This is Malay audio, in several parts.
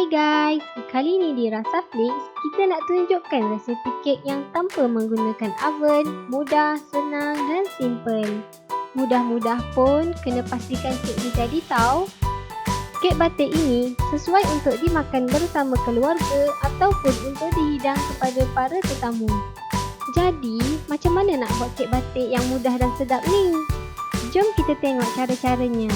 Hai guys, kali ni di Rasa Flix, kita nak tunjukkan resepi kek yang tanpa menggunakan oven, mudah, senang dan simple. Mudah-mudah pun kena pastikan kek ni jadi tau. Kek batik ini sesuai untuk dimakan bersama keluarga ataupun untuk dihidang kepada para tetamu. Jadi, macam mana nak buat kek batik yang mudah dan sedap ni? Jom kita tengok cara-caranya.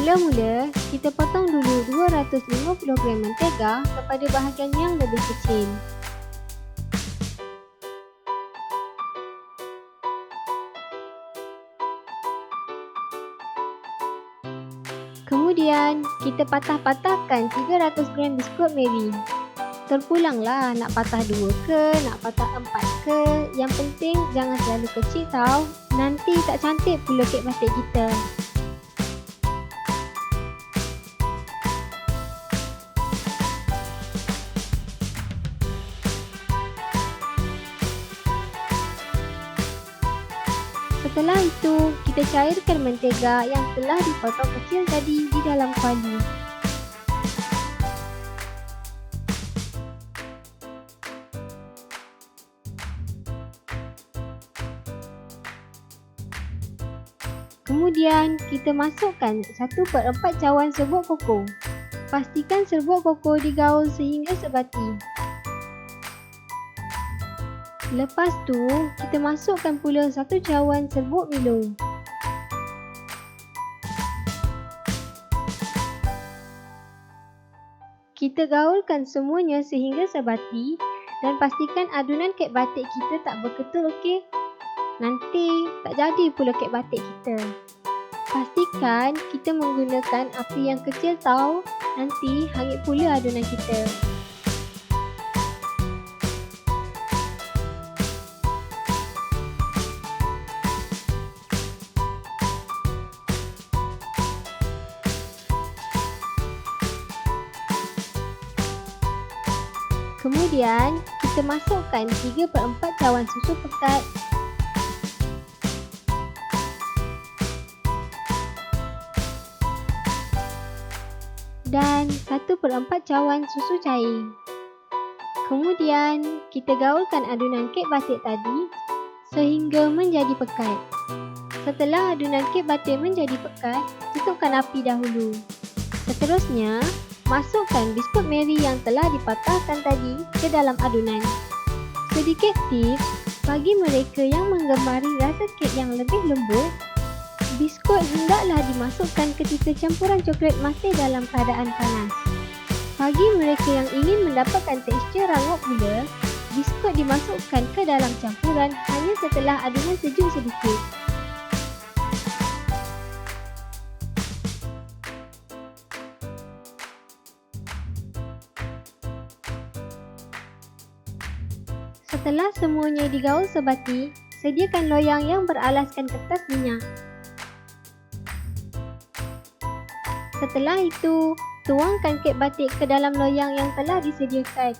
Mula-mula, kita potong dulu 250 gram mentega kepada bahagian yang lebih kecil. Kemudian, kita patah-patahkan 300 gram biskut Mary. Terpulanglah nak patah dua ke, nak patah empat ke. Yang penting jangan terlalu kecil tau. Nanti tak cantik pula kek batik kita. Setelah itu, kita cairkan mentega yang telah dipotong kecil tadi di dalam kuali. Kemudian, kita masukkan 1 per 4 cawan serbuk koko. Pastikan serbuk koko digaul sehingga sebati. Lepas tu, kita masukkan pula satu cawan serbuk Milo. Kita gaulkan semuanya sehingga sebati dan pastikan adunan kek batik kita tak berketul okey. Nanti tak jadi pula kek batik kita. Pastikan kita menggunakan api yang kecil tau. Nanti hangit pula adunan kita. Kemudian, kita masukkan 3 per 4 cawan susu pekat dan 1 per 4 cawan susu cair. Kemudian, kita gaulkan adunan kek batik tadi sehingga menjadi pekat. Setelah adunan kek batik menjadi pekat, tutupkan api dahulu. Seterusnya, Masukkan biskut Mary yang telah dipatahkan tadi ke dalam adunan. Sedikit tips bagi mereka yang menggemari rasa kek yang lebih lembut, biskut hendaklah dimasukkan ketika campuran coklat masih dalam keadaan panas. Bagi mereka yang ingin mendapatkan tekstur rangup pula, biskut dimasukkan ke dalam campuran hanya setelah adunan sejuk sedikit. Setelah semuanya digaul sebati, sediakan loyang yang beralaskan kertas minyak. Setelah itu, tuangkan kek batik ke dalam loyang yang telah disediakan.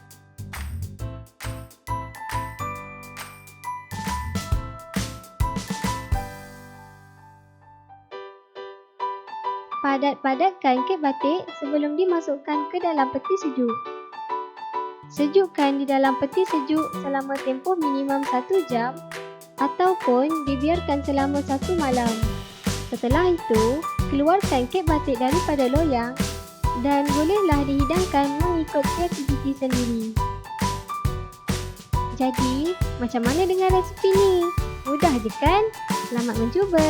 Padat-padatkan kek batik sebelum dimasukkan ke dalam peti sejuk. Sejukkan di dalam peti sejuk selama tempoh minimum 1 jam ataupun dibiarkan selama 1 malam. Setelah itu, keluarkan kek batik daripada loyang dan bolehlah dihidangkan mengikut kreativiti sendiri. Jadi, macam mana dengan resepi ni? Mudah je kan? Selamat mencuba!